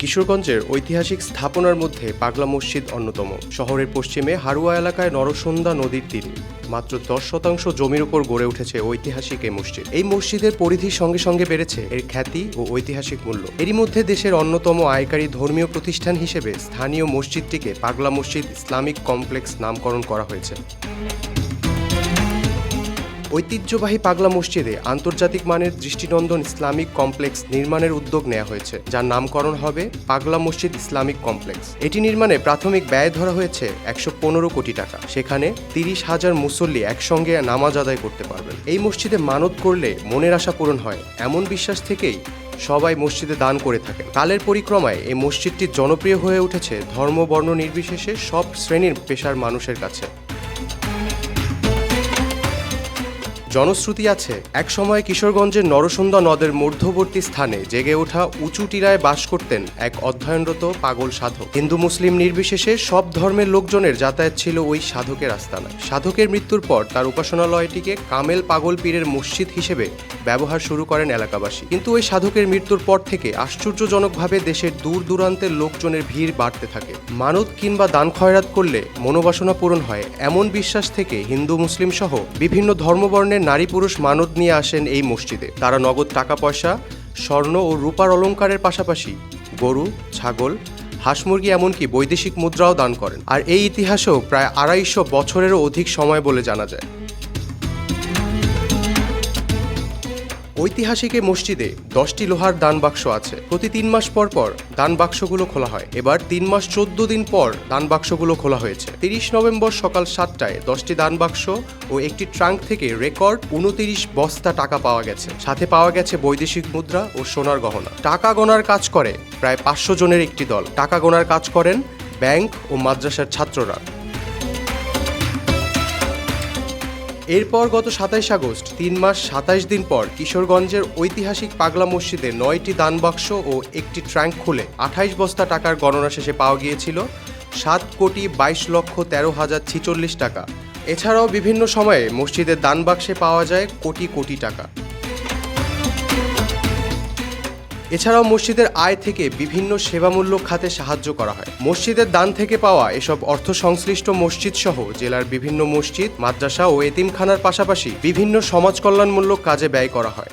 কিশোরগঞ্জের ঐতিহাসিক স্থাপনার মধ্যে পাগলা মসজিদ অন্যতম। শহরের পশ্চিমে হারুয়া এলাকায় নরসন্দা নদীর তীরে মাত্র দশ শতাংশ জমির উপর গড়ে উঠেছে ঐতিহাসিক এই মসজিদ। এই মসজিদের পরিধির সঙ্গে সঙ্গে বেড়েছে এর খ্যাতি ও ঐতিহাসিক মূল্য। এরই মধ্যে দেশের অন্যতম আয়কারী ধর্মীয় প্রতিষ্ঠান হিসেবে স্থানীয় মসজিদটিকে পাগলা মসজিদ ইসলামিক কমপ্লেক্স নামকরণ করা হয়েছে। ঐতিহ্যবাহী পাগলা মসজিদে আন্তর্জাতিক মানের দৃষ্টিনন্দন ইসলামিক কমপ্লেক্স নির্মাণের উদ্যোগ নেওয়া হয়েছে, যার নামকরণ হবে পাগলা মসজিদ ইসলামিক কমপ্লেক্স। এটি নির্মাণে প্রাথমিক ব্যয় ধরা হয়েছে একশো পনেরো কোটি টাকা। সেখানে তিরিশ হাজার মুসল্লি একসঙ্গে নামাজ আদায় করতে পারবেন। এই মসজিদে মানত করলে মনের আশা পূরণ হয়। এমন বিশ্বাস থেকেই সবাই মসজিদে দান করে থাকেন। কালের পরিক্রমায় এই মসজিদটি জনপ্রিয় হয়ে উঠেছে ধর্ম, বর্ণ নির্বিশেষে সব শ্রেণির পেশার মানুষের কাছে। জনশ্রুতি আছে এক সময় কিশোরগঞ্জের নরসুন্দা নদের মধ্যবর্তী স্থানে জেগে ওঠা উঁচু টিলায় বাস করতেন এক অধ্যয়নরত পাগল সাধক। হিন্দু মুসলিম নির্বিশেষে সব ধর্মের লোকজনের যাতায়াত ছিল ওই সাধকের আস্তানায়। সাধকের মৃত্যুর পর তার উপাসনালয়টিকে কামেল পাগল পীরের মসজিদ হিসেবে ব্যবহার শুরু করেন এলাকাবাসী। কিন্তু ওই সাধকের মৃত্যুর পর থেকে আশ্চর্যজনকভাবে দেশের দূর দূরান্তের লোকজনের ভিড় বাড়তে থাকে। মানত কিংবা দান খয়রাত করলে মনোবাসনা পূরণ হয় এমন বিশ্বাস থেকে হিন্দু মুসলিম সহ বিভিন্ন ধর্মবর্ণের নারী পুরুষ মানত নিয়ে আসেন এই মসজিদে। তারা নগদ টাকা পয়সা স্বর্ণ ও রূপার অলঙ্কারের পাশাপাশি গরু, ছাগল, হাঁস মুরগি এমনকি বৈদেশিক মুদ্রাও দান করেন। আর এই ইতিহাসেও প্রায় আড়াইশো বছরেরও অধিক সময় বলে জানা যায়। ঐতিহাসিক এই মসজিদে দশটি লোহার দান বাক্স আছে। প্রতি তিন মাস পর পর দান বাক্সগুলো খোলা হয়। এবার তিন মাস চোদ্দ দিন পর দান বাক্সগুলো খোলা হয়েছে। তিরিশ নভেম্বর সকাল সাতটায় দশটি দান বাক্স ও একটি ট্রাঙ্ক থেকে রেকর্ড উনতিরিশ বস্তা টাকা পাওয়া গেছে। সাথে পাওয়া গেছে বৈদেশিক মুদ্রা ও সোনার গহনা। টাকা গোনার কাজ করে প্রায় পাঁচশো জনের একটি দল। টাকা গোনার কাজ করেন ব্যাংক ও মাদ্রাসার ছাত্ররা। এরপর গত সাতাইশ আগস্ট, তিন মাস সাতাইশ দিন পর কিশোরগঞ্জের ঐতিহাসিক পাগলা মসজিদে নয়টি দানবাক্স ও একটি ট্র্যাঙ্ক খুলে আঠাইশ বস্তা টাকার গণনা শেষে পাওয়া গিয়েছিল সাত কোটি বাইশ লক্ষ তেরো হাজার ছিচল্লিশ টাকা। এছাড়াও বিভিন্ন সময়ে মসজিদের দানবাক্সে পাওয়া যায় কোটি কোটি টাকা। এছাড়াও মসজিদের আয় থেকে বিভিন্ন সেবামূলক খাতে সাহায্য করা হয়। মসজিদের দান থেকে পাওয়া এসব অর্থ সংশ্লিষ্ট মসজিদ সহ জেলার বিভিন্ন মসজিদ, মাদ্রাসা ও এতিমখানার পাশাপাশি বিভিন্ন সমাজ কল্যাণমূলক কাজে ব্যয় করা হয়।